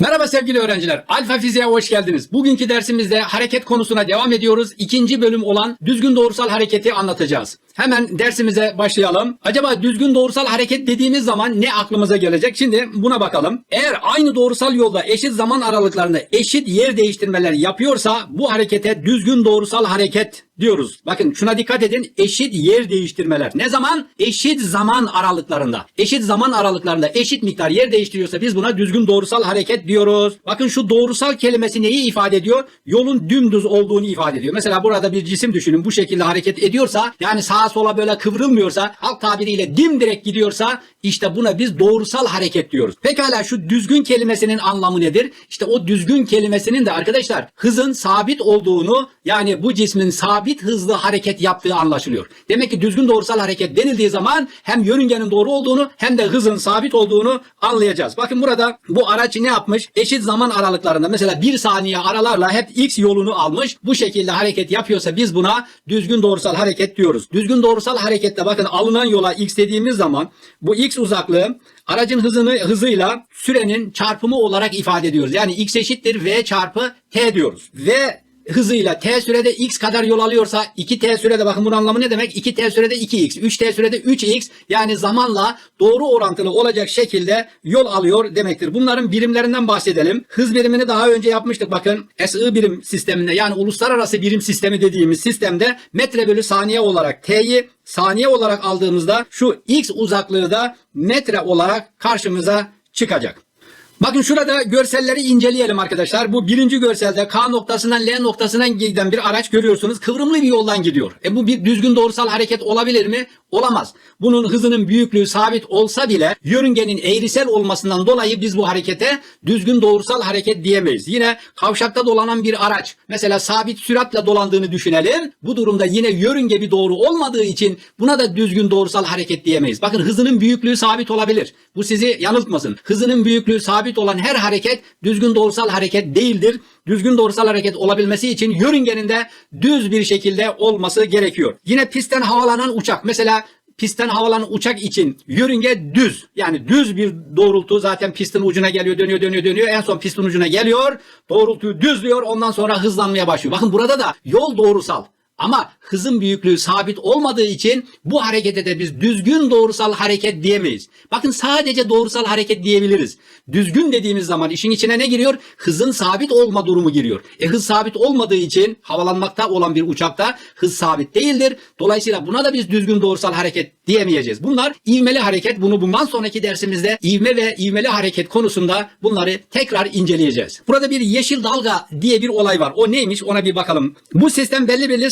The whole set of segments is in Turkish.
Merhaba sevgili öğrenciler. Alfa Fiziğe hoş geldiniz. Bugünkü dersimizde hareket konusuna devam ediyoruz. İkinci bölüm olan düzgün doğrusal hareketi anlatacağız. Hemen dersimize başlayalım. Acaba düzgün doğrusal hareket dediğimiz zaman ne aklımıza gelecek? Şimdi buna bakalım. Eğer aynı doğrusal yolda eşit zaman aralıklarında eşit yer değiştirmeler yapıyorsa bu harekete düzgün doğrusal hareket diyoruz. Bakın şuna dikkat edin. Eşit yer değiştirmeler. Ne zaman? Eşit zaman aralıklarında. Eşit zaman aralıklarında eşit miktar yer değiştiriyorsa biz buna düzgün doğrusal hareket diyoruz. Bakın şu doğrusal kelimesi neyi ifade ediyor? Yolun dümdüz olduğunu ifade ediyor. Mesela burada bir cisim düşünün bu şekilde hareket ediyorsa yani sağa sola böyle kıvrılmıyorsa halk tabiriyle dimdirek gidiyorsa işte buna biz doğrusal hareket diyoruz. Pekala şu düzgün kelimesinin anlamı nedir? İşte o düzgün kelimesinin de arkadaşlar hızın sabit olduğunu yani bu cismin sabit hızlı hareket yaptığı anlaşılıyor. Demek ki düzgün doğrusal hareket denildiği zaman hem yörüngenin doğru olduğunu hem de hızın sabit olduğunu anlayacağız. Bakın burada bu araç ne yapmış? Eşit zaman aralıklarında mesela bir saniye aralarla hep x yolunu almış. Bu şekilde hareket yapıyorsa biz buna düzgün doğrusal hareket diyoruz. Düzgün doğrusal harekette bakın alınan yola x dediğimiz zaman bu x uzaklığı aracın hızını hızıyla sürenin çarpımı olarak ifade ediyoruz. Yani x eşittir v çarpı t diyoruz. V hızıyla t sürede x kadar yol alıyorsa 2t sürede bakın bunun anlamı ne demek? 2t sürede 2x, 3t sürede 3x yani zamanla doğru orantılı olacak şekilde yol alıyor demektir. Bunların birimlerinden bahsedelim. Hız birimini daha önce yapmıştık bakın. SI birim sisteminde yani uluslararası birim sistemi dediğimiz sistemde metre bölü saniye olarak t'yi saniye olarak aldığımızda şu x uzaklığı da metre olarak karşımıza çıkacak. Bakın şurada görselleri inceleyelim arkadaşlar. Bu birinci görselde K noktasından L noktasına giden bir araç görüyorsunuz. Kıvrımlı bir yoldan gidiyor. E bu bir düzgün doğrusal hareket olabilir mi? Olamaz. Bunun hızının büyüklüğü sabit olsa bile yörüngenin eğrisel olmasından dolayı biz bu harekete düzgün doğrusal hareket diyemeyiz. Yine kavşakta dolanan bir araç mesela sabit süratle dolandığını düşünelim. Bu durumda yine yörünge bir doğru olmadığı için buna da düzgün doğrusal hareket diyemeyiz. Bakın hızının büyüklüğü sabit olabilir. Bu sizi yanıltmasın. Hızının büyüklüğü sabit olan her hareket düzgün doğrusal hareket değildir. Düzgün doğrusal hareket olabilmesi için yörüngenin de düz bir şekilde olması gerekiyor. Yine pistten havalanan uçak mesela pistten havalanan uçak için yörünge düz. Yani düz bir doğrultu zaten pistin ucuna geliyor dönüyor dönüyor dönüyor. En son pistin ucuna geliyor. Doğrultuyu düzlüyor ondan sonra hızlanmaya başlıyor. Bakın burada da yol doğrusal. Ama hızın büyüklüğü sabit olmadığı için bu harekete de biz düzgün doğrusal hareket diyemeyiz. Bakın sadece doğrusal hareket diyebiliriz. Düzgün dediğimiz zaman işin içine ne giriyor? Hızın sabit olma durumu giriyor. E hız sabit olmadığı için havalanmakta olan bir uçakta hız sabit değildir. Dolayısıyla buna da biz düzgün doğrusal hareket diyemeyeceğiz. Bunlar ivmeli hareket. Bunu bundan sonraki dersimizde ivme ve ivmeli hareket konusunda bunları tekrar inceleyeceğiz. Burada bir yeşil dalga diye bir olay var. O neymiş ona bir bakalım. Bu sistem belli belli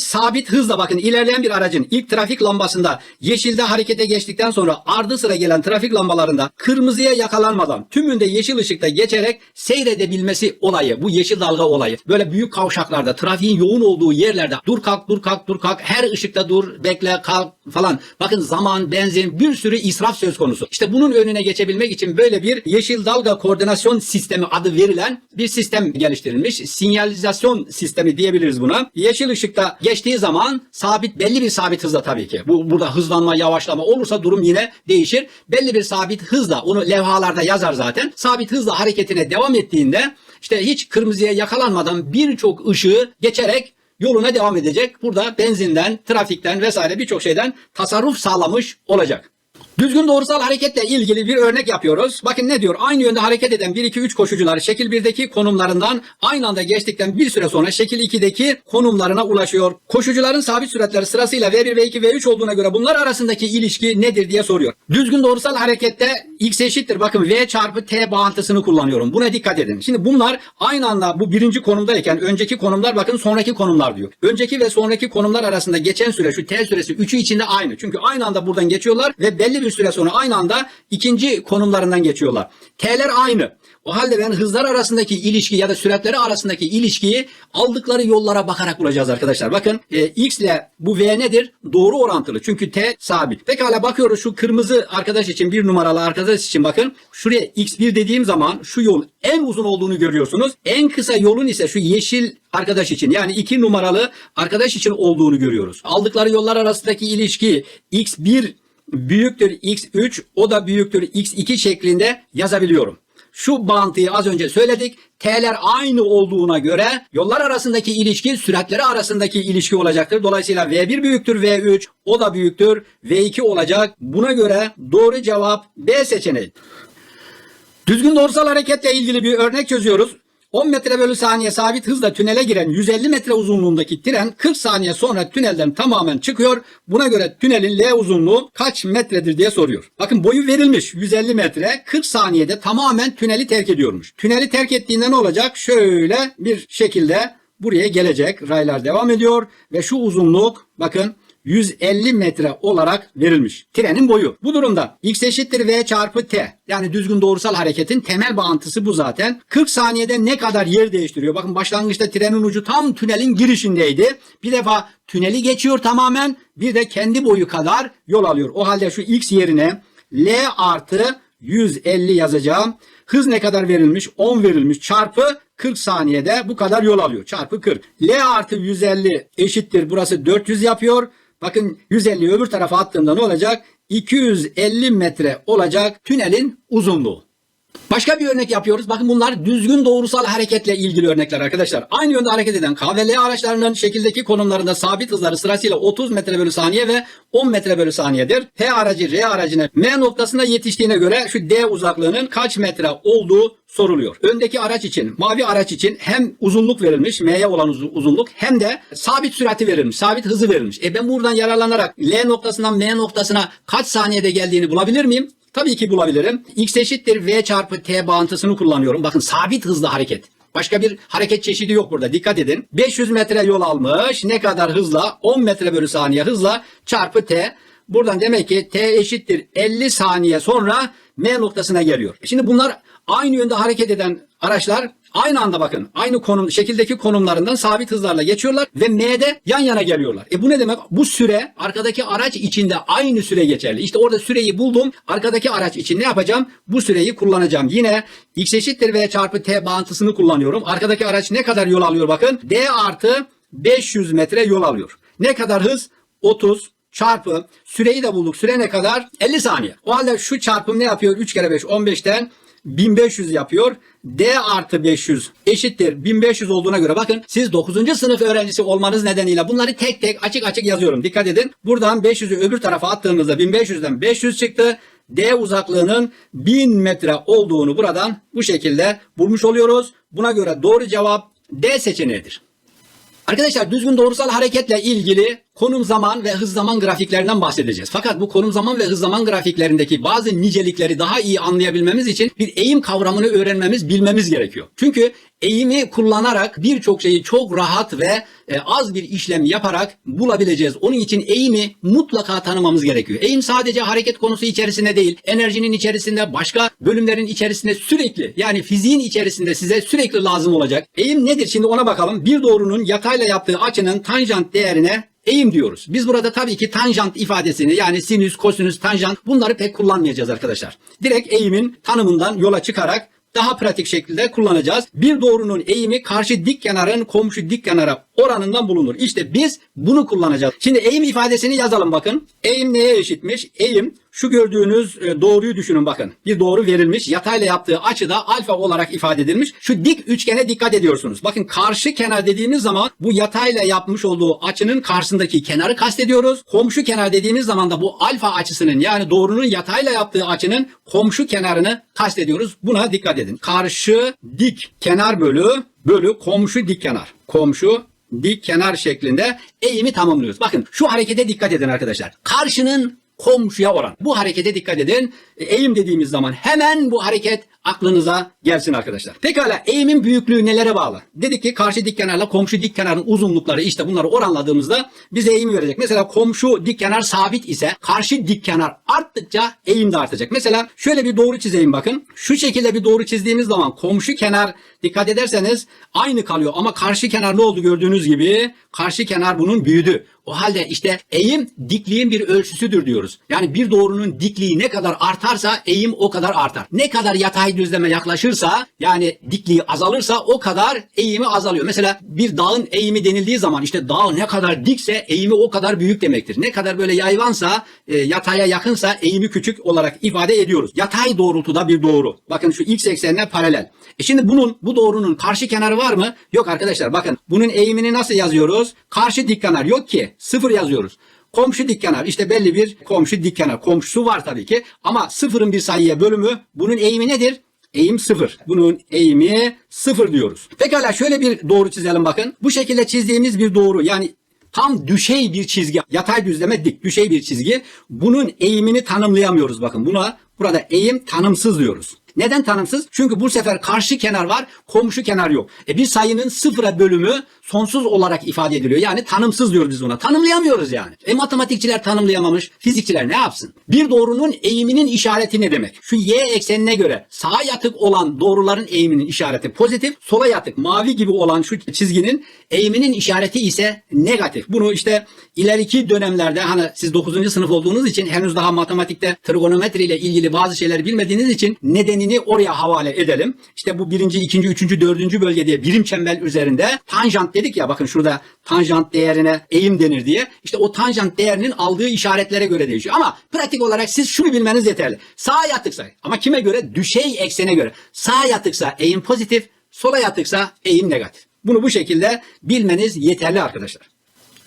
hızla bakın ilerleyen bir aracın ilk trafik lambasında yeşilde harekete geçtikten sonra ardı sıra gelen trafik lambalarında kırmızıya yakalanmadan tümünde yeşil ışıkta geçerek seyredebilmesi olayı. Bu yeşil dalga olayı. Böyle büyük kavşaklarda trafiğin yoğun olduğu yerlerde dur kalk dur kalk dur kalk her ışıkta dur bekle kalk falan. Bakın zaman benzin bir sürü israf söz konusu. İşte bunun önüne geçebilmek için böyle bir yeşil dalga koordinasyon sistemi adı verilen bir sistem geliştirilmiş. Sinyalizasyon sistemi diyebiliriz buna. Yeşil ışıkta geçtiği zaman sabit belli bir sabit hızla tabii ki. Bu burada hızlanma, yavaşlama olursa durum yine değişir. Belli bir sabit hızla onu levhalarda yazar zaten. Sabit hızla hareketine devam ettiğinde işte hiç kırmızıya yakalanmadan birçok ışığı geçerek yoluna devam edecek. Burada benzinden, trafikten vesaire birçok şeyden tasarruf sağlamış olacak. Düzgün doğrusal hareketle ilgili bir örnek yapıyoruz. Bakın ne diyor? Aynı yönde hareket eden 1 2 3 koşucular şekil 1'deki konumlarından aynı anda geçtikten bir süre sonra şekil 2'deki konumlarına ulaşıyor. Koşucuların sabit süratleri sırasıyla V1, V2, V3 olduğuna göre bunlar arasındaki ilişki nedir diye soruyor. Düzgün doğrusal harekette x eşittir. Bakın V çarpı T bağıntısını kullanıyorum. Buna dikkat edin. Şimdi bunlar aynı anda bu birinci konumdayken önceki konumlar bakın sonraki konumlar diyor. Önceki ve sonraki konumlar arasında geçen süre şu T süresi 3'ü içinde aynı. Çünkü aynı anda buradan geçiyorlar ve belli bir süre sonra aynı anda ikinci konumlarından geçiyorlar. T'ler aynı. O halde ben hızlar arasındaki ilişki ya da süratleri arasındaki ilişkiyi aldıkları yollara bakarak bulacağız arkadaşlar. Bakın e, x ile bu v nedir? Doğru orantılı. Çünkü t sabit. Pekala bakıyoruz şu kırmızı arkadaş için bir numaralı arkadaş için bakın. Şuraya x1 dediğim zaman şu yol en uzun olduğunu görüyorsunuz. En kısa yolun ise şu yeşil arkadaş için yani iki numaralı arkadaş için olduğunu görüyoruz. Aldıkları yollar arasındaki ilişki x1 büyüktür x3 o da büyüktür x2 şeklinde yazabiliyorum. Şu bağıntıyı az önce söyledik. T'ler aynı olduğuna göre yollar arasındaki ilişki süratleri arasındaki ilişki olacaktır. Dolayısıyla V1 büyüktür V3, o da büyüktür V2 olacak. Buna göre doğru cevap B seçeneği. Düzgün doğrusal hareketle ilgili bir örnek çözüyoruz. 10 metre bölü saniye sabit hızla tünele giren 150 metre uzunluğundaki tren 40 saniye sonra tünelden tamamen çıkıyor. Buna göre tünelin L uzunluğu kaç metredir diye soruyor. Bakın boyu verilmiş 150 metre 40 saniyede tamamen tüneli terk ediyormuş. Tüneli terk ettiğinde ne olacak? Şöyle bir şekilde buraya gelecek. Raylar devam ediyor ve şu uzunluk bakın 150 metre olarak verilmiş. Trenin boyu. Bu durumda x eşittir v çarpı t. Yani düzgün doğrusal hareketin temel bağıntısı bu zaten. 40 saniyede ne kadar yer değiştiriyor? Bakın başlangıçta trenin ucu tam tünelin girişindeydi. Bir defa tüneli geçiyor tamamen. Bir de kendi boyu kadar yol alıyor. O halde şu x yerine L artı 150 yazacağım. Hız ne kadar verilmiş? 10 verilmiş. Çarpı 40 saniyede bu kadar yol alıyor. Çarpı 40. L artı 150 eşittir. Burası 400 yapıyor. Bakın 150 öbür tarafa attığımda ne olacak? 250 metre olacak tünelin uzunluğu. Başka bir örnek yapıyoruz. Bakın bunlar düzgün doğrusal hareketle ilgili örnekler arkadaşlar. Aynı yönde hareket eden K araçlarının şekildeki konumlarında sabit hızları sırasıyla 30 metre bölü saniye ve 10 metre bölü saniyedir. P aracı R aracına M noktasına yetiştiğine göre şu D uzaklığının kaç metre olduğu soruluyor. Öndeki araç için, mavi araç için hem uzunluk verilmiş, M'ye olan uz- uzunluk hem de sabit sürati verilmiş, sabit hızı verilmiş. E ben buradan yararlanarak L noktasından M noktasına kaç saniyede geldiğini bulabilir miyim? Tabii ki bulabilirim. X eşittir V çarpı T bağıntısını kullanıyorum. Bakın sabit hızlı hareket. Başka bir hareket çeşidi yok burada. Dikkat edin. 500 metre yol almış. Ne kadar hızla? 10 metre bölü saniye hızla çarpı T. Buradan demek ki T eşittir 50 saniye sonra M noktasına geliyor. Şimdi bunlar aynı yönde hareket eden araçlar aynı anda bakın aynı konum şekildeki konumlarından sabit hızlarla geçiyorlar ve M'de yan yana geliyorlar. E bu ne demek? Bu süre arkadaki araç içinde aynı süre geçerli. İşte orada süreyi buldum. Arkadaki araç için ne yapacağım? Bu süreyi kullanacağım. Yine x eşittir v çarpı t bağıntısını kullanıyorum. Arkadaki araç ne kadar yol alıyor bakın. D artı 500 metre yol alıyor. Ne kadar hız? 30 çarpı süreyi de bulduk. Süre ne kadar? 50 saniye. O halde şu çarpım ne yapıyor? 3 kere 5 15'ten 1500 yapıyor. D artı 500 eşittir 1500 olduğuna göre bakın siz 9. sınıf öğrencisi olmanız nedeniyle bunları tek tek açık açık yazıyorum. Dikkat edin. Buradan 500'ü öbür tarafa attığımızda 1500'den 500 çıktı. D uzaklığının 1000 metre olduğunu buradan bu şekilde bulmuş oluyoruz. Buna göre doğru cevap D seçeneğidir. Arkadaşlar düzgün doğrusal hareketle ilgili konum zaman ve hız zaman grafiklerinden bahsedeceğiz. Fakat bu konum zaman ve hız zaman grafiklerindeki bazı nicelikleri daha iyi anlayabilmemiz için bir eğim kavramını öğrenmemiz, bilmemiz gerekiyor. Çünkü eğimi kullanarak birçok şeyi çok rahat ve e, az bir işlem yaparak bulabileceğiz. Onun için eğimi mutlaka tanımamız gerekiyor. Eğim sadece hareket konusu içerisinde değil, enerjinin içerisinde, başka bölümlerin içerisinde sürekli yani fiziğin içerisinde size sürekli lazım olacak. Eğim nedir? Şimdi ona bakalım. Bir doğrunun yatayla yaptığı açının tanjant değerine eğim diyoruz. Biz burada tabii ki tanjant ifadesini yani sinüs, kosinüs, tanjant bunları pek kullanmayacağız arkadaşlar. Direkt eğimin tanımından yola çıkarak daha pratik şekilde kullanacağız. Bir doğrunun eğimi karşı dik kenarın komşu dik kenara oranından bulunur. İşte biz bunu kullanacağız. Şimdi eğim ifadesini yazalım bakın. Eğim neye eşitmiş? Eğim şu gördüğünüz e, doğruyu düşünün bakın. Bir doğru verilmiş. Yatayla yaptığı açıda alfa olarak ifade edilmiş. Şu dik üçgene dikkat ediyorsunuz. Bakın karşı kenar dediğimiz zaman bu yatayla yapmış olduğu açının karşısındaki kenarı kastediyoruz. Komşu kenar dediğimiz zaman da bu alfa açısının yani doğrunun yatayla yaptığı açının komşu kenarını kastediyoruz. Buna dikkat edin. Karşı dik kenar bölü bölü komşu dik kenar. Komşu dik kenar şeklinde eğimi tamamlıyoruz. Bakın şu harekete dikkat edin arkadaşlar. Karşının komşuya oran. Bu harekete dikkat edin. E, Eğim dediğimiz zaman hemen bu hareket aklınıza gelsin arkadaşlar. Pekala eğimin büyüklüğü nelere bağlı? Dedik ki karşı dik kenarla komşu dik kenarın uzunlukları işte bunları oranladığımızda bize eğimi verecek. Mesela komşu dik kenar sabit ise karşı dik kenar arttıkça eğim de artacak. Mesela şöyle bir doğru çizeyim bakın. Şu şekilde bir doğru çizdiğimiz zaman komşu kenar dikkat ederseniz aynı kalıyor ama karşı kenar ne oldu gördüğünüz gibi karşı kenar bunun büyüdü. O halde işte eğim dikliğin bir ölçüsüdür diyoruz. Yani bir doğrunun dikliği ne kadar artarsa eğim o kadar artar. Ne kadar yatay düzleme yaklaşırsa yani dikliği azalırsa o kadar eğimi azalıyor. Mesela bir dağın eğimi denildiği zaman işte dağ ne kadar dikse eğimi o kadar büyük demektir. Ne kadar böyle yayvansa e, yataya yakınsa eğimi küçük olarak ifade ediyoruz. Yatay doğrultuda bir doğru. Bakın şu x eksenine paralel. E şimdi bunun bu doğrunun karşı kenarı var mı? Yok arkadaşlar bakın bunun eğimini nasıl yazıyoruz? Karşı dik kenar yok ki. Sıfır yazıyoruz. Komşu dik işte belli bir komşu dik kenar. Komşusu var tabii ki ama sıfırın bir sayıya bölümü bunun eğimi nedir? Eğim sıfır. Bunun eğimi sıfır diyoruz. Pekala şöyle bir doğru çizelim bakın. Bu şekilde çizdiğimiz bir doğru yani tam düşey bir çizgi. Yatay düzleme dik düşey bir çizgi. Bunun eğimini tanımlayamıyoruz bakın. Buna burada eğim tanımsız diyoruz. Neden tanımsız? Çünkü bu sefer karşı kenar var, komşu kenar yok. E bir sayının sıfıra bölümü sonsuz olarak ifade ediliyor. Yani tanımsız diyoruz biz ona. Tanımlayamıyoruz yani. E matematikçiler tanımlayamamış, fizikçiler ne yapsın? Bir doğrunun eğiminin işareti ne demek? Şu y eksenine göre sağa yatık olan doğruların eğiminin işareti pozitif, sola yatık mavi gibi olan şu çizginin eğiminin işareti ise negatif. Bunu işte ileriki dönemlerde hani siz 9. sınıf olduğunuz için henüz daha matematikte trigonometri ile ilgili bazı şeyler bilmediğiniz için nedenini oraya havale edelim. İşte bu birinci, ikinci, üçüncü, dördüncü bölge diye birim çember üzerinde tanjant dedik ya bakın şurada tanjant değerine eğim denir diye. İşte o tanjant değerinin aldığı işaretlere göre değişiyor. Ama pratik olarak siz şunu bilmeniz yeterli. Sağa yatıksa ama kime göre? Düşey eksene göre. Sağa yatıksa eğim pozitif, sola yatıksa eğim negatif. Bunu bu şekilde bilmeniz yeterli arkadaşlar.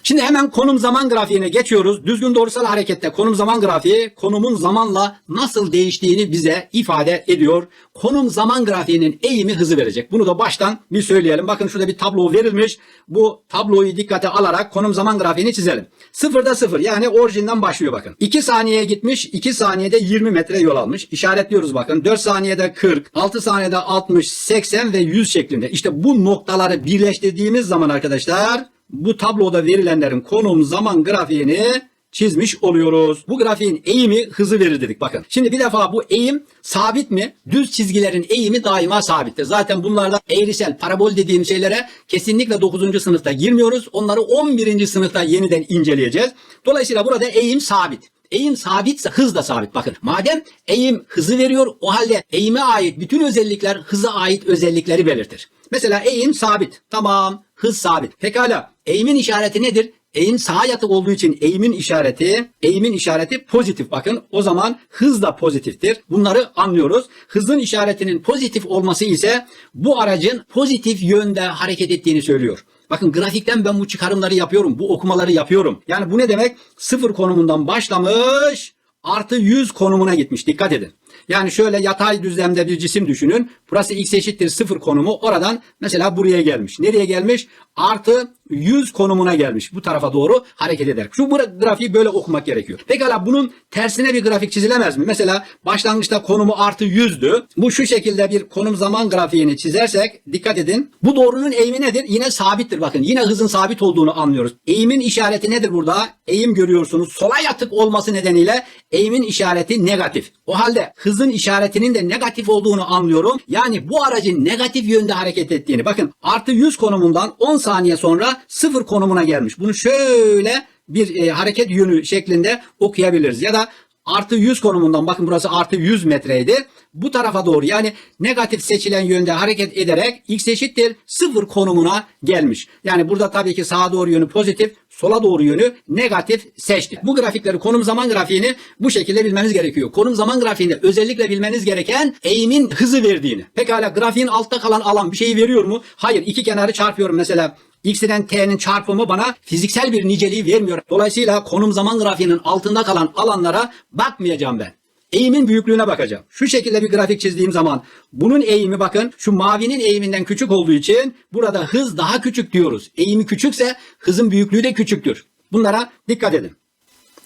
Şimdi hemen konum zaman grafiğine geçiyoruz. Düzgün doğrusal harekette konum zaman grafiği konumun zamanla nasıl değiştiğini bize ifade ediyor. Konum zaman grafiğinin eğimi hızı verecek. Bunu da baştan bir söyleyelim. Bakın şurada bir tablo verilmiş. Bu tabloyu dikkate alarak konum zaman grafiğini çizelim. Sıfırda sıfır yani orijinden başlıyor bakın. 2 saniyeye gitmiş 2 saniyede 20 metre yol almış. İşaretliyoruz bakın. 4 saniyede 40, 6 saniyede 60, 80 ve 100 şeklinde. İşte bu noktaları birleştirdiğimiz zaman arkadaşlar bu tabloda verilenlerin konum zaman grafiğini çizmiş oluyoruz. Bu grafiğin eğimi hızı verir dedik bakın. Şimdi bir defa bu eğim sabit mi? Düz çizgilerin eğimi daima sabittir. Zaten bunlarda eğrisel, parabol dediğim şeylere kesinlikle 9. sınıfta girmiyoruz. Onları 11. sınıfta yeniden inceleyeceğiz. Dolayısıyla burada eğim sabit. Eğim sabitse hız da sabit. Bakın madem eğim hızı veriyor o halde eğime ait bütün özellikler hıza ait özellikleri belirtir. Mesela eğim sabit. Tamam. Hız sabit. Pekala. Eğimin işareti nedir? Eğim sağa yatık olduğu için eğimin işareti, eğimin işareti pozitif. Bakın o zaman hız da pozitiftir. Bunları anlıyoruz. Hızın işaretinin pozitif olması ise bu aracın pozitif yönde hareket ettiğini söylüyor. Bakın grafikten ben bu çıkarımları yapıyorum. Bu okumaları yapıyorum. Yani bu ne demek? Sıfır konumundan başlamış artı 100 konumuna gitmiş. Dikkat edin. Yani şöyle yatay düzlemde bir cisim düşünün. Burası x eşittir 0 konumu. Oradan mesela buraya gelmiş. Nereye gelmiş? Artı 100 konumuna gelmiş. Bu tarafa doğru hareket eder. Şu grafiği böyle okumak gerekiyor. Pekala bunun tersine bir grafik çizilemez mi? Mesela başlangıçta konumu artı 100'dü. Bu şu şekilde bir konum zaman grafiğini çizersek dikkat edin. Bu doğrunun eğimi nedir? Yine sabittir bakın. Yine hızın sabit olduğunu anlıyoruz. Eğimin işareti nedir burada? Eğim görüyorsunuz. Sola yatık olması nedeniyle eğimin işareti negatif. O halde hızın işaretinin de negatif olduğunu anlıyorum. Yani bu aracın negatif yönde hareket ettiğini. Bakın artı 100 konumundan 10 saniye sonra 0 konumuna gelmiş. Bunu şöyle bir e, hareket yönü şeklinde okuyabiliriz. Ya da artı 100 konumundan bakın burası artı 100 metreydi. Bu tarafa doğru yani negatif seçilen yönde hareket ederek x eşittir 0 konumuna gelmiş. Yani burada tabii ki sağa doğru yönü pozitif, sola doğru yönü negatif seçtik. Bu grafikleri konum zaman grafiğini bu şekilde bilmeniz gerekiyor. Konum zaman grafiğinde özellikle bilmeniz gereken eğimin hızı verdiğini. Pekala grafiğin altta kalan alan bir şeyi veriyor mu? Hayır. iki kenarı çarpıyorum mesela. X'den T'nin çarpımı bana fiziksel bir niceliği vermiyor. Dolayısıyla konum zaman grafiğinin altında kalan alanlara bakmayacağım ben. Eğimin büyüklüğüne bakacağım. Şu şekilde bir grafik çizdiğim zaman bunun eğimi bakın şu mavinin eğiminden küçük olduğu için burada hız daha küçük diyoruz. Eğimi küçükse hızın büyüklüğü de küçüktür. Bunlara dikkat edin.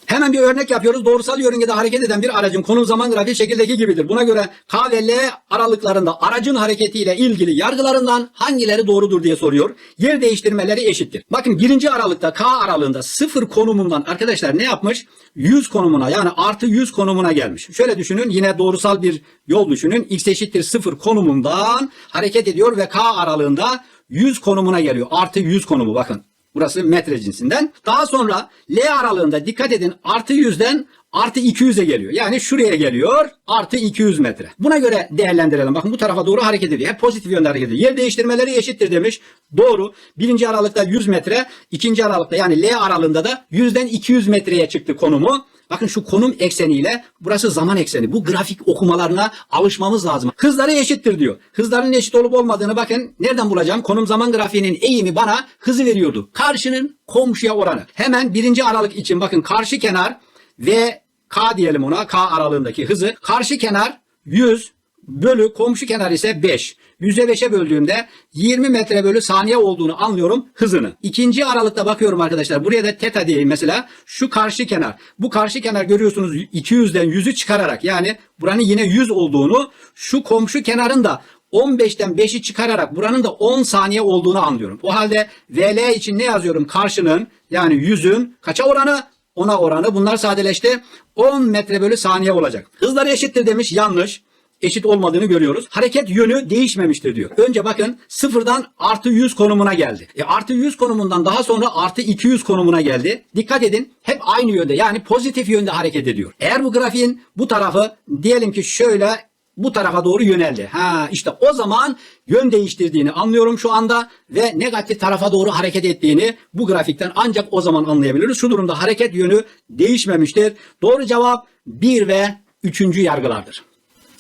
Hemen bir örnek yapıyoruz. Doğrusal yörüngede hareket eden bir aracın konum zaman grafiği şekildeki gibidir. Buna göre K ve L aralıklarında aracın hareketiyle ilgili yargılarından hangileri doğrudur diye soruyor. Yer değiştirmeleri eşittir. Bakın birinci aralıkta K aralığında sıfır konumundan arkadaşlar ne yapmış? 100 konumuna yani artı 100 konumuna gelmiş. Şöyle düşünün yine doğrusal bir yol düşünün. X eşittir sıfır konumundan hareket ediyor ve K aralığında 100 konumuna geliyor. Artı 100 konumu bakın. Burası metre cinsinden. Daha sonra L aralığında dikkat edin artı yüzden artı 200'e geliyor. Yani şuraya geliyor artı 200 metre. Buna göre değerlendirelim. Bakın bu tarafa doğru hareket ediyor. Hep pozitif yönde hareket ediyor. Yer değiştirmeleri eşittir demiş. Doğru. Birinci aralıkta 100 metre. ikinci aralıkta yani L aralığında da 100'den 200 metreye çıktı konumu. Bakın şu konum ekseniyle burası zaman ekseni. Bu grafik okumalarına alışmamız lazım. Hızları eşittir diyor. Hızların eşit olup olmadığını bakın nereden bulacağım? Konum zaman grafiğinin eğimi bana hızı veriyordu. Karşının komşuya oranı. Hemen birinci aralık için bakın karşı kenar ve K diyelim ona K aralığındaki hızı. Karşı kenar 100 bölü komşu kenar ise 5. 100'e 5'e böldüğümde 20 metre bölü saniye olduğunu anlıyorum hızını. İkinci aralıkta bakıyorum arkadaşlar. Buraya da teta diyeyim mesela. Şu karşı kenar. Bu karşı kenar görüyorsunuz 200'den 100'ü çıkararak yani buranın yine 100 olduğunu şu komşu kenarın da 15'ten 5'i çıkararak buranın da 10 saniye olduğunu anlıyorum. O halde VL için ne yazıyorum? Karşının yani 100'ün kaça oranı? Ona oranı. Bunlar sadeleşti. 10 metre bölü saniye olacak. Hızları eşittir demiş. Yanlış. Eşit olmadığını görüyoruz. Hareket yönü değişmemiştir diyor. Önce bakın sıfırdan artı 100 konumuna geldi. E artı 100 konumundan daha sonra artı 200 konumuna geldi. Dikkat edin hep aynı yönde yani pozitif yönde hareket ediyor. Eğer bu grafiğin bu tarafı diyelim ki şöyle bu tarafa doğru yöneldi. Ha işte o zaman yön değiştirdiğini anlıyorum şu anda ve negatif tarafa doğru hareket ettiğini bu grafikten ancak o zaman anlayabiliriz. Şu durumda hareket yönü değişmemiştir. Doğru cevap 1 ve 3. yargılardır.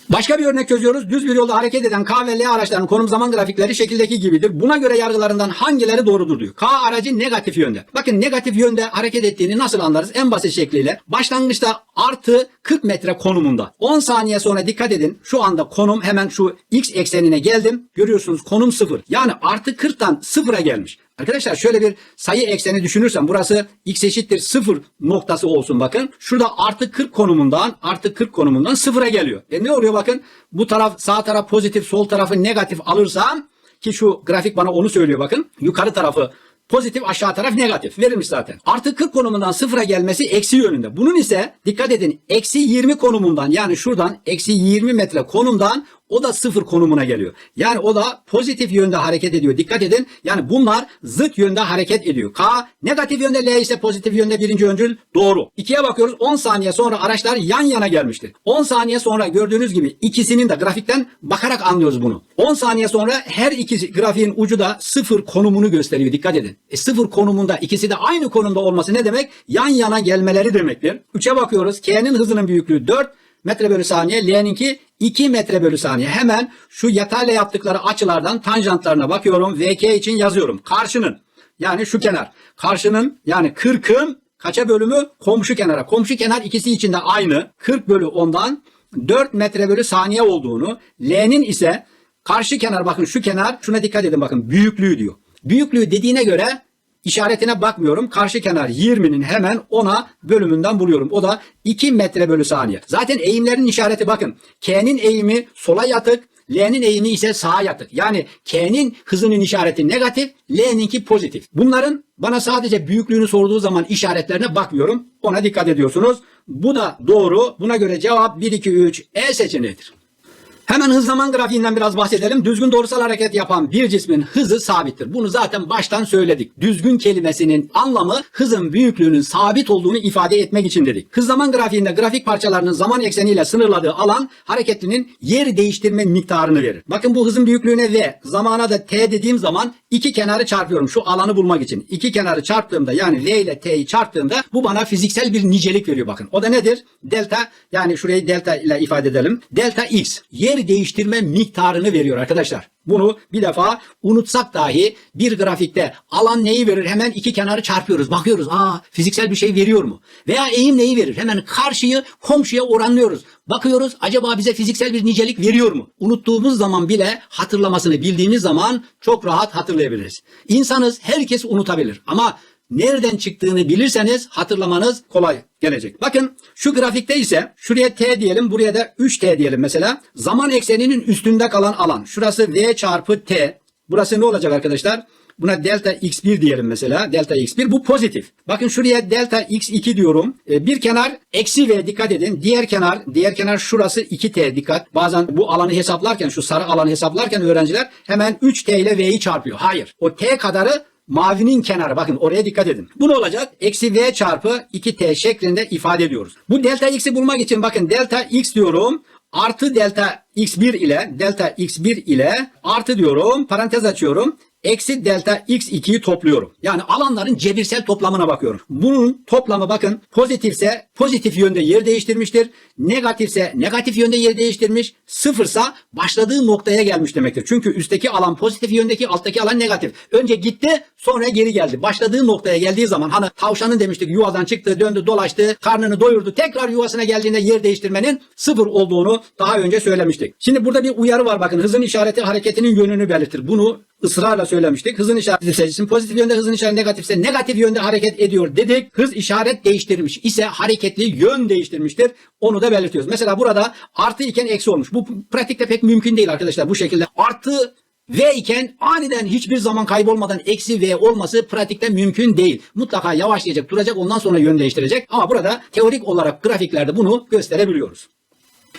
Başka bir örnek çözüyoruz. Düz bir yolda hareket eden K ve L araçlarının konum zaman grafikleri şekildeki gibidir. Buna göre yargılarından hangileri doğrudur diyor. K aracı negatif yönde. Bakın negatif yönde hareket ettiğini nasıl anlarız? En basit şekliyle. Başlangıçta artı 40 metre konumunda. 10 saniye sonra dikkat edin. Şu anda konum hemen şu x eksenine geldim. Görüyorsunuz konum 0. Yani artı 40'tan 0'a gelmiş. Arkadaşlar şöyle bir sayı ekseni düşünürsem burası x eşittir 0 noktası olsun bakın. Şurada artı 40 konumundan artı 40 konumundan 0'a geliyor. E ne oluyor bakın bu taraf sağ taraf pozitif sol tarafı negatif alırsam ki şu grafik bana onu söylüyor bakın. Yukarı tarafı Pozitif aşağı taraf negatif. Verilmiş zaten. Artı 40 konumundan sıfıra gelmesi eksi yönünde. Bunun ise dikkat edin eksi 20 konumundan yani şuradan eksi 20 metre konumdan o da sıfır konumuna geliyor. Yani o da pozitif yönde hareket ediyor. Dikkat edin. Yani bunlar zıt yönde hareket ediyor. K negatif yönde L ise pozitif yönde birinci öncül doğru. İkiye bakıyoruz 10 saniye sonra araçlar yan yana gelmiştir. 10 saniye sonra gördüğünüz gibi ikisinin de grafikten bakarak anlıyoruz bunu. 10 saniye sonra her iki grafiğin ucu da sıfır konumunu gösteriyor. Dikkat edin. E, sıfır konumunda ikisi de aynı konumda olması ne demek? Yan yana gelmeleri demektir. 3'e bakıyoruz. K'nin hızının büyüklüğü 4 metre bölü saniye. L'ninki 2 metre bölü saniye. Hemen şu yatayla yaptıkları açılardan tanjantlarına bakıyorum. VK için yazıyorum. Karşının yani şu kenar. Karşının yani 40'ın kaça bölümü? Komşu kenara. Komşu kenar ikisi için de aynı. 40 bölü 10'dan 4 metre bölü saniye olduğunu. L'nin ise karşı kenar bakın şu kenar şuna dikkat edin bakın büyüklüğü diyor. Büyüklüğü dediğine göre işaretine bakmıyorum. Karşı kenar 20'nin hemen 10'a bölümünden buluyorum. O da 2 metre bölü saniye. Zaten eğimlerin işareti bakın. K'nin eğimi sola yatık. L'nin eğimi ise sağa yatık. Yani K'nin hızının işareti negatif, L'ninki pozitif. Bunların bana sadece büyüklüğünü sorduğu zaman işaretlerine bakmıyorum. Ona dikkat ediyorsunuz. Bu da doğru. Buna göre cevap 1, 2, 3 E seçeneğidir. Hemen hız zaman grafiğinden biraz bahsedelim. Düzgün doğrusal hareket yapan bir cismin hızı sabittir. Bunu zaten baştan söyledik. Düzgün kelimesinin anlamı hızın büyüklüğünün sabit olduğunu ifade etmek için dedik. Hız zaman grafiğinde grafik parçalarının zaman ekseniyle sınırladığı alan hareketlinin yer değiştirme miktarını verir. Bakın bu hızın büyüklüğüne V, zamana da T dediğim zaman iki kenarı çarpıyorum şu alanı bulmak için. İki kenarı çarptığımda yani V ile T'yi çarptığımda bu bana fiziksel bir nicelik veriyor bakın. O da nedir? Delta yani şurayı delta ile ifade edelim. Delta X yer değiştirme miktarını veriyor arkadaşlar. Bunu bir defa unutsak dahi bir grafikte alan neyi verir? Hemen iki kenarı çarpıyoruz. Bakıyoruz. Aa fiziksel bir şey veriyor mu? Veya eğim neyi verir? Hemen karşıyı komşuya oranlıyoruz. Bakıyoruz acaba bize fiziksel bir nicelik veriyor mu? Unuttuğumuz zaman bile hatırlamasını bildiğimiz zaman çok rahat hatırlayabiliriz. İnsanız herkes unutabilir ama nereden çıktığını bilirseniz hatırlamanız kolay gelecek. Bakın şu grafikte ise şuraya t diyelim buraya da 3t diyelim mesela. Zaman ekseninin üstünde kalan alan. Şurası v çarpı t. Burası ne olacak arkadaşlar? Buna delta x1 diyelim mesela. Delta x1 bu pozitif. Bakın şuraya delta x2 diyorum. Ee, bir kenar eksi v dikkat edin. Diğer kenar diğer kenar şurası 2t dikkat. Bazen bu alanı hesaplarken şu sarı alanı hesaplarken öğrenciler hemen 3t ile v'yi çarpıyor. Hayır. O t kadarı mavinin kenarı bakın oraya dikkat edin. Bu ne olacak? Eksi v çarpı 2t şeklinde ifade ediyoruz. Bu delta x'i bulmak için bakın delta x diyorum. Artı delta x1 ile delta x1 ile artı diyorum parantez açıyorum. Eksi delta x2'yi topluyorum. Yani alanların cebirsel toplamına bakıyorum. Bunun toplamı bakın pozitifse pozitif yönde yer değiştirmiştir. Negatifse negatif yönde yer değiştirmiş. Sıfırsa başladığı noktaya gelmiş demektir. Çünkü üstteki alan pozitif yöndeki alttaki alan negatif. Önce gitti sonra geri geldi. Başladığı noktaya geldiği zaman hani tavşanın demiştik yuvadan çıktı döndü dolaştı karnını doyurdu. Tekrar yuvasına geldiğinde yer değiştirmenin sıfır olduğunu daha önce söylemiştik. Şimdi burada bir uyarı var bakın hızın işareti hareketinin yönünü belirtir. Bunu ısrarla söylemiştik. Hızın işareti seçsin. Pozitif yönde hızın işareti negatifse negatif yönde hareket ediyor dedik. Hız işaret değiştirmiş ise hareketli yön değiştirmiştir. Onu da belirtiyoruz. Mesela burada artı iken eksi olmuş. Bu pratikte pek mümkün değil arkadaşlar bu şekilde. Artı V iken aniden hiçbir zaman kaybolmadan eksi V olması pratikte mümkün değil. Mutlaka yavaşlayacak, duracak ondan sonra yön değiştirecek. Ama burada teorik olarak grafiklerde bunu gösterebiliyoruz.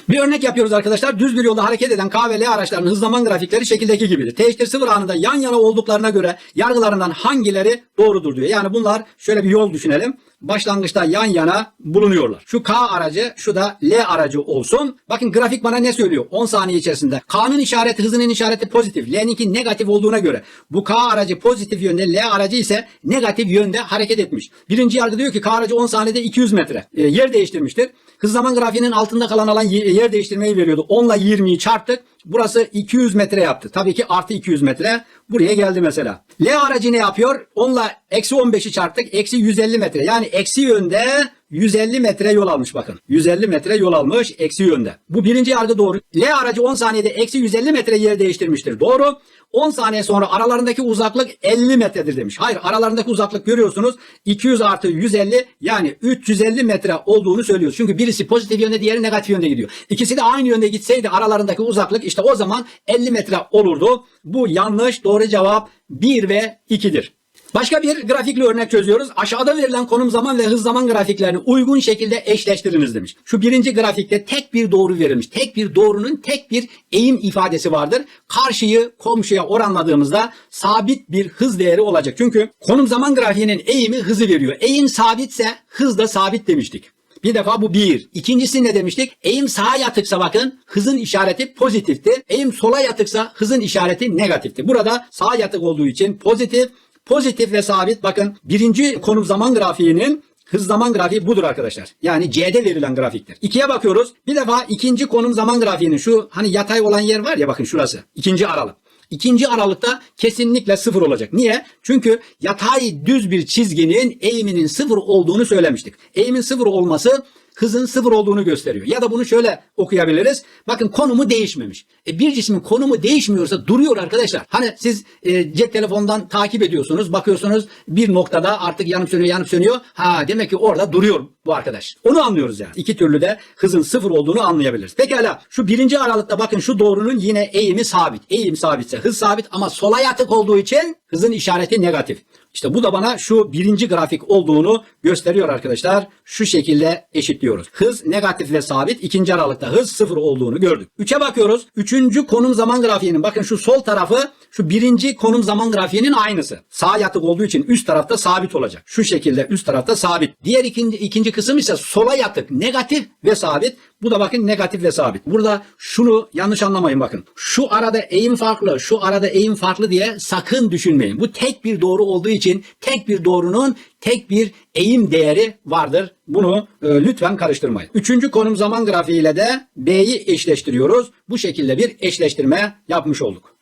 Bir örnek yapıyoruz arkadaşlar. Düz bir yolda hareket eden K ve L araçlarının hız zaman grafikleri şekildeki gibidir. T eşittir sıfır anında yan yana olduklarına göre yargılarından hangileri doğrudur diyor. Yani bunlar şöyle bir yol düşünelim. Başlangıçta yan yana bulunuyorlar. Şu K aracı, şu da L aracı olsun. Bakın grafik bana ne söylüyor? 10 saniye içerisinde. K'nın işareti, hızının işareti pozitif. L'ninki negatif olduğuna göre bu K aracı pozitif yönde, L aracı ise negatif yönde hareket etmiş. Birinci yargı diyor ki K aracı 10 saniyede 200 metre e, yer değiştirmiştir. Hız zaman grafiğinin altında kalan alan ye- yer değiştirmeyi veriyordu. 10 ile 20'yi çarptık. Burası 200 metre yaptı. Tabii ki artı 200 metre. Buraya geldi mesela. L aracı ne yapıyor? 10 ile eksi 15'i çarptık. Eksi 150 metre. Yani eksi yönde 150 metre yol almış bakın. 150 metre yol almış eksi yönde. Bu birinci yargı doğru. L aracı 10 saniyede eksi 150 metre yer değiştirmiştir. Doğru. 10 saniye sonra aralarındaki uzaklık 50 metredir demiş. Hayır aralarındaki uzaklık görüyorsunuz. 200 artı 150 yani 350 metre olduğunu söylüyoruz. Çünkü birisi pozitif yönde diğeri negatif yönde gidiyor. İkisi de aynı yönde gitseydi aralarındaki uzaklık işte o zaman 50 metre olurdu. Bu yanlış. Doğru cevap 1 ve 2'dir. Başka bir grafikli örnek çözüyoruz. Aşağıda verilen konum zaman ve hız zaman grafiklerini uygun şekilde eşleştiriniz demiş. Şu birinci grafikte tek bir doğru verilmiş. Tek bir doğrunun tek bir eğim ifadesi vardır. Karşıyı komşuya oranladığımızda sabit bir hız değeri olacak. Çünkü konum zaman grafiğinin eğimi hızı veriyor. Eğim sabitse hız da sabit demiştik. Bir defa bu bir. İkincisi ne demiştik? Eğim sağa yatıksa bakın hızın işareti pozitifti. Eğim sola yatıksa hızın işareti negatifti. Burada sağa yatık olduğu için pozitif, pozitif ve sabit bakın birinci konum zaman grafiğinin hız zaman grafiği budur arkadaşlar. Yani C'de verilen grafiktir. İkiye bakıyoruz. Bir defa ikinci konum zaman grafiğinin şu hani yatay olan yer var ya bakın şurası. İkinci aralık. İkinci aralıkta kesinlikle sıfır olacak. Niye? Çünkü yatay düz bir çizginin eğiminin sıfır olduğunu söylemiştik. Eğimin sıfır olması hızın sıfır olduğunu gösteriyor. Ya da bunu şöyle okuyabiliriz. Bakın konumu değişmemiş. E bir cismin konumu değişmiyorsa duruyor arkadaşlar. Hani siz e, cep telefondan takip ediyorsunuz. Bakıyorsunuz bir noktada artık yanıp sönüyor yanıp sönüyor. Ha demek ki orada duruyor bu arkadaş. Onu anlıyoruz yani. İki türlü de hızın sıfır olduğunu anlayabiliriz. Pekala şu birinci aralıkta bakın şu doğrunun yine eğimi sabit. Eğim sabitse hız sabit ama sola yatık olduğu için hızın işareti negatif. İşte bu da bana şu birinci grafik olduğunu gösteriyor arkadaşlar. Şu şekilde eşitliyoruz. Hız negatif ve sabit. ikinci aralıkta hız sıfır olduğunu gördük. Üçe bakıyoruz. Üçüncü konum zaman grafiğinin bakın şu sol tarafı şu birinci konum zaman grafiğinin aynısı. Sağ yatık olduğu için üst tarafta sabit olacak. Şu şekilde üst tarafta sabit. Diğer ikinci, ikinci kısım ise sola yatık negatif ve sabit. Bu da bakın negatif ve sabit. Burada şunu yanlış anlamayın bakın. Şu arada eğim farklı, şu arada eğim farklı diye sakın düşünmeyin. Bu tek bir doğru olduğu için tek bir doğrunun tek bir eğim değeri vardır. Bunu e, lütfen karıştırmayın. Üçüncü konum zaman grafiğiyle de B'yi eşleştiriyoruz. Bu şekilde bir eşleştirme yapmış olduk.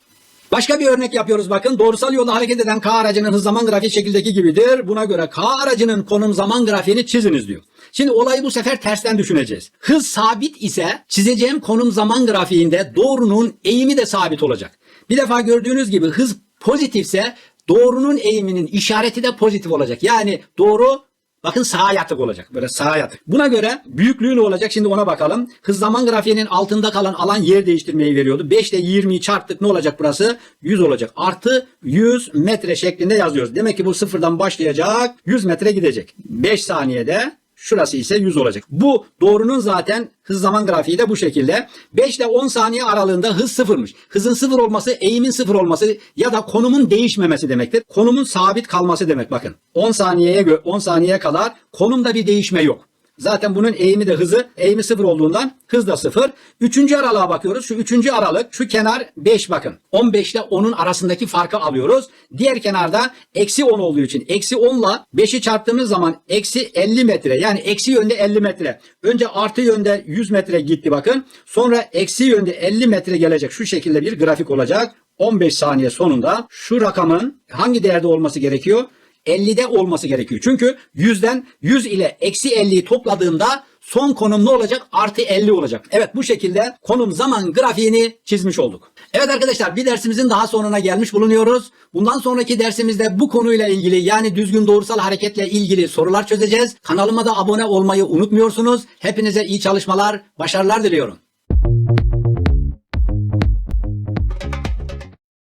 Başka bir örnek yapıyoruz bakın. Doğrusal yolda hareket eden K aracının hız zaman grafiği şekildeki gibidir. Buna göre K aracının konum zaman grafiğini çiziniz diyor. Şimdi olayı bu sefer tersten düşüneceğiz. Hız sabit ise çizeceğim konum zaman grafiğinde doğrunun eğimi de sabit olacak. Bir defa gördüğünüz gibi hız pozitifse doğrunun eğiminin işareti de pozitif olacak. Yani doğru Bakın sağa yatık olacak. Böyle sağa yatık. Buna göre büyüklüğü ne olacak? Şimdi ona bakalım. Hız zaman grafiğinin altında kalan alan yer değiştirmeyi veriyordu. 5 ile 20'yi çarptık ne olacak burası? 100 olacak. Artı 100 metre şeklinde yazıyoruz. Demek ki bu sıfırdan başlayacak. 100 metre gidecek. 5 saniyede Şurası ise 100 olacak. Bu doğrunun zaten hız zaman grafiği de bu şekilde. 5 ile 10 saniye aralığında hız sıfırmış. Hızın sıfır olması eğimin sıfır olması ya da konumun değişmemesi demektir. Konumun sabit kalması demek bakın. 10 saniyeye gö- 10 saniye kadar konumda bir değişme yok. Zaten bunun eğimi de hızı, eğimi sıfır olduğundan hız da sıfır. Üçüncü aralığa bakıyoruz. Şu üçüncü aralık, şu kenar 5 bakın. 15 ile 10'un arasındaki farkı alıyoruz. Diğer kenarda eksi 10 olduğu için eksi 10 ile 5'i çarptığımız zaman eksi 50 metre. Yani eksi yönde 50 metre. Önce artı yönde 100 metre gitti bakın. Sonra eksi yönde 50 metre gelecek. Şu şekilde bir grafik olacak. 15 saniye sonunda şu rakamın hangi değerde olması gerekiyor? 50'de olması gerekiyor. Çünkü 100'den 100 ile eksi 50'yi topladığımda son konum ne olacak? Artı 50 olacak. Evet bu şekilde konum zaman grafiğini çizmiş olduk. Evet arkadaşlar bir dersimizin daha sonuna gelmiş bulunuyoruz. Bundan sonraki dersimizde bu konuyla ilgili yani düzgün doğrusal hareketle ilgili sorular çözeceğiz. Kanalıma da abone olmayı unutmuyorsunuz. Hepinize iyi çalışmalar, başarılar diliyorum.